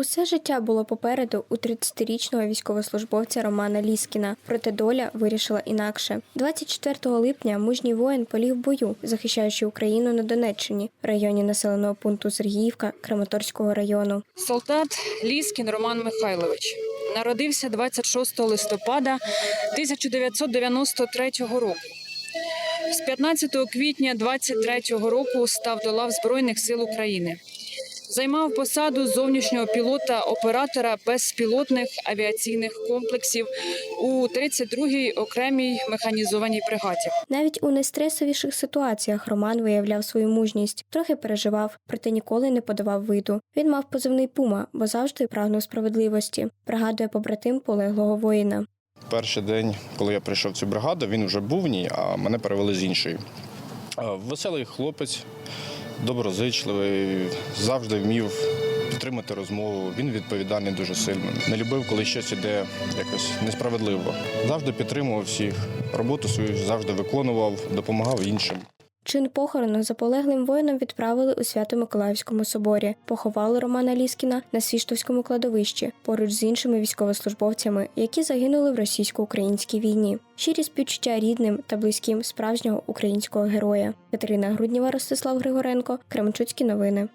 Усе життя було попереду у 30-річного військовослужбовця Романа Ліскіна. Проте доля вирішила інакше. 24 липня мужній воїн поліг в бою, захищаючи Україну на Донеччині, районі населеного пункту Сергіївка Краматорського району. Солдат Ліскін Роман Михайлович народився 26 листопада 1993 року. З 15 квітня 23 року став до лав Збройних сил України. Займав посаду зовнішнього пілота оператора безпілотних авіаційних комплексів у 32-й окремій механізованій бригаді. Навіть у найстресовіших ситуаціях Роман виявляв свою мужність, трохи переживав, проте ніколи не подавав виду. Він мав позивний пума, бо завжди прагнув справедливості. Пригадує побратим полеглого воїна. Перший день, коли я прийшов в цю бригаду, він вже був в ній, а мене перевели з іншої. Е, Веселий хлопець, доброзичливий, завжди вмів підтримати розмову. Він відповідальний дуже сильно. Не любив, коли щось іде якось несправедливо. Завжди підтримував всіх. Роботу свою завжди виконував, допомагав іншим. Чин похорону за полеглим воїном відправили у Свято-Миколаївському соборі. Поховали Романа Ліскіна на Свіштовському кладовищі поруч з іншими військовослужбовцями, які загинули в російсько-українській війні. Щирі співчуття рідним та близьким справжнього українського героя. Катерина Грудніва, Ростислав Григоренко, Кремчуцькі новини.